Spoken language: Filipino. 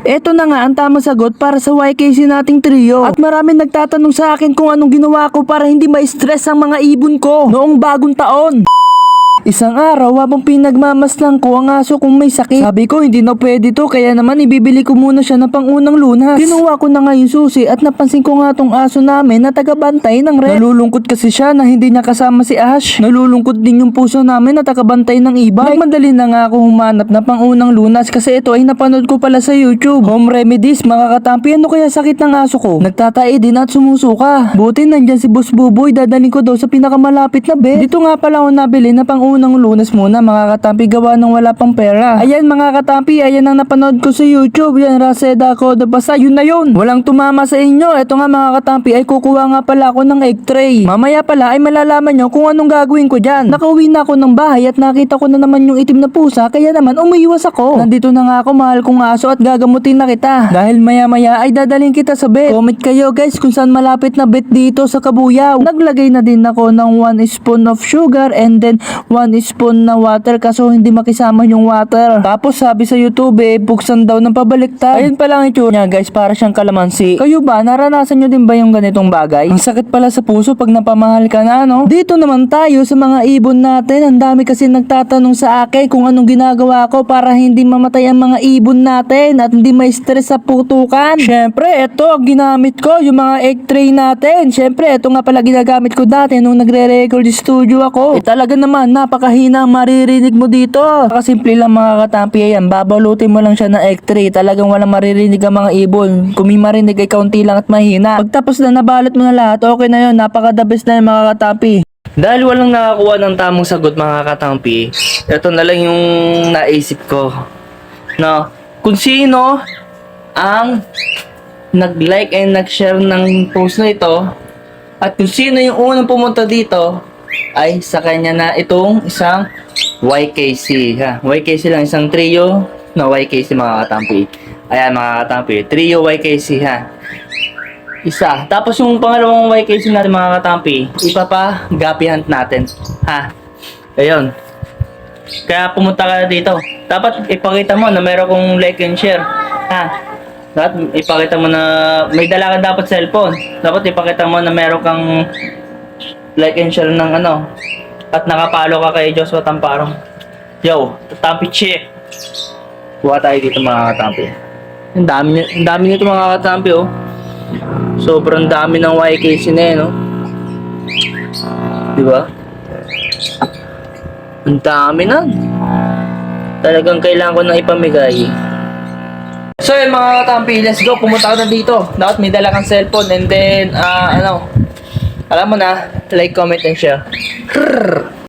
Eto na nga ang tamang sagot para sa YKC nating trio. At marami nagtatanong sa akin kung anong ginawa ko para hindi ma-stress ang mga ibon ko noong bagong taon. Isang araw habang pinagmamaslang ko ang aso kung may sakit. Sabi ko hindi na pwede to kaya naman ibibili ko muna siya ng pangunang lunas. Kinuha ko na nga yung susi at napansin ko nga tong aso namin na tagabantay ng red. Nalulungkot kasi siya na hindi niya kasama si Ash. Nalulungkot din yung puso namin na tagabantay ng iba. Nagmadali na nga ako humanap na pangunang lunas kasi ito ay napanood ko pala sa YouTube. Home remedies mga katampi ano kaya sakit ng aso ko? Nagtatae din at sumusuka. Buti nandyan si Boss Buboy dadalhin ko daw sa pinakamalapit na bed. Dito nga pala ako nabili na pangunang lunas muna mga katampi gawa ng wala pang pera. Ayan mga katampi, ayan ang napanood ko sa YouTube. Yan Raseda Code basta yun na yun. Walang tumama sa inyo. Ito nga mga katampi ay kukuha nga pala ako ng egg tray. Mamaya pala ay malalaman nyo kung anong gagawin ko dyan. Nakauwi na ako ng bahay at nakita ko na naman yung itim na pusa kaya naman umiiwas ako. Nandito na nga ako mahal kong aso at gagamutin na kita. Dahil maya maya ay dadalhin kita sa bed. Comment kayo guys kung saan malapit na bet dito sa Kabuyaw. Naglagay na din ako ng 1 spoon of sugar and then 1 spoon na water kaso hindi makisama yung water. Tapos sabi sa YouTube eh, buksan daw ng pabaliktad. Ayun pa lang itsura niya guys, para siyang kalamansi. Kayo ba, naranasan nyo din ba yung ganitong bagay? Ang sakit pala sa puso pag napamahal ka na, no? Dito naman tayo sa mga ibon natin. Ang dami kasi nagtatanong sa akin kung anong ginagawa ko para hindi mamatay ang mga ibon natin at hindi may stress sa putukan. Syempre, ito ang ginamit ko, yung mga egg tray natin. Syempre, ito nga pala ginagamit ko dati nung nagre-record di studio ako. Eh talaga naman, napakahina maririnig mo dito. Nakasimple lang mga katampi yan. Babalutin mo lang siya ng egg tray. Talagang walang maririnig ang mga ibon. Kung may marinig ay kaunti lang at mahina. Pagtapos na nabalot mo na lahat, okay na yun. Napaka na yung mga katampi. Dahil walang nakakuha ng tamang sagot mga katampi, ito na lang yung naisip ko. No, kung sino ang nag-like and nag-share ng post na ito at kung sino yung unang pumunta dito ay sa kanya na itong isang YKC ha. YKC lang isang trio na YKC mga katampi. Ayan mga katampi, trio YKC ha. Isa. Tapos yung pangalawang YKC natin mga katampi, ipapa-gapi hunt natin. Ha? Ayun. Kaya pumunta ka dito. Dapat ipakita mo na meron kong like and share. Ha? Dapat ipakita mo na may dala ka dapat cellphone. Dapat ipakita mo na meron kang like and share ng ano. At nakapalo ka kay Joshua Tamparong. Yo, Tampi Chick. Buha tayo dito mga katampi. Ang dami, ang dami nito mga katampi oh. Sobrang dami ng YKC na eh, no? Di ba? Ang dami na. Talagang kailangan ko nang ipamigay. So yun mga katampi, let's go. Pumunta ka na dito. Dapat may dala kang cellphone and then, ah, ano, alam mo na, like, comment, and share. Krrr.